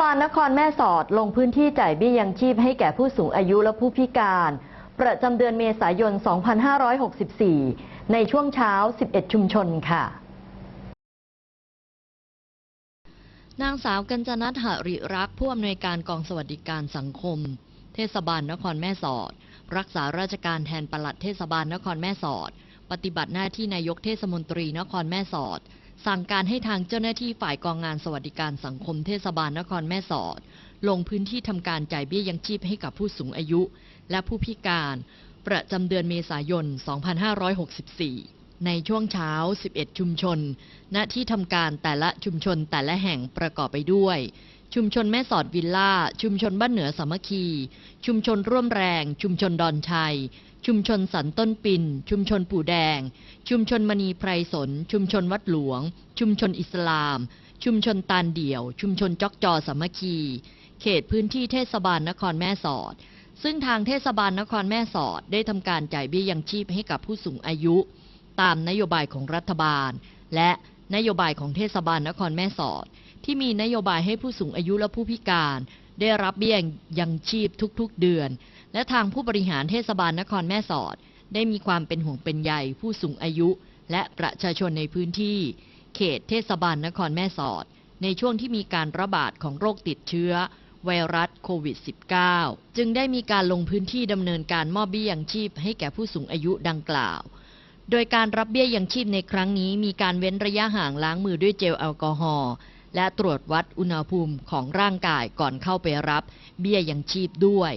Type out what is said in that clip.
บาลนครแม่สอดลงพื้นที่จ่ายเบี้ยยังชีพให้แก่ผู้สูงอายุและผู้พิการ ประจำเดือนเมษายน 2564 ในช่วงเช้า 11 ชุมชนค่ะนางสาวกัญจนัทหริรักผู้อำนวยการกองสวัสดิการสังคม เทศบาลนครแม่สอด รักษาราชการแทนปลัดเทศบาลนครแม่สอด ปฏิบัติหน้าที่นายกเทศมนตรีนครแม่สอด สั่งการให้ทางเจ้าหน้าที่ฝ่ายกองงานสวัสดิการสังคมเทศบาลนครแม่สอด ลงพื้นที่ทำการจ่ายเบี้ยยังชีพให้กับผู้สูงอายุ และผู้พิการ ประจำเดือนเมษายน 2564 ในช่วงเช้า 11 ชุมชน ณที่ทำการแต่ละชุมชนแต่ละแห่งประกอบไปด้วย ชุมชนแม่สอดวิลล่า ชุมชนบ้านเหนือสามัคคี ชุมชนร่วมแรง ชุมชนดอนชัย ชุมชนสันต้นปิน ชุมชนปู่แดง ชุมชนมณีไพรสน ชุมชนวัดหลวง ชุมชนอิสลาม ชุมชนตาลเดี่ยว ชุมชนจอกจอสามัคคี เขตพื้นที่เทศบาลนครแม่สอด ซึ่งทางเทศบาลนครแม่สอดได้ทำการจ่ายเบี้ยยังชีพให้กับผู้สูงอายุ ตามนโยบายของรัฐบาล และ นโยบายของเทศบาลนครแม่สอด ที่มีนโยบายให้ผู้สูงอายุและผู้พิการ ได้รับเบี้ยยังชีพทุกๆเดือน และทางผู้บริหารเทศบาลนครแม่สอด ได้มีความเป็นห่วงเป็นใยผู้สูงอายุ และประชาชนในพื้นที่ เขตเทศบาลนครแม่สอด ในช่วงที่มีการระบาดของโรคติดเชื้อไวรัสโควิด -19 จึงได้มีการลงพื้นที่ดำเนินการมอบเบี้ยยังชีพให้แก่ผู้สูงอายุดังกล่าว โดยการรับเบี้ยยังชีพในครั้งนี้มีการเว้นระยะห่างล้างมือด้วยเจลแอลกอฮอล์และตรวจวัดอุณหภูมิของร่างกายก่อนเข้าไปรับเบี้ยยังชีพด้วย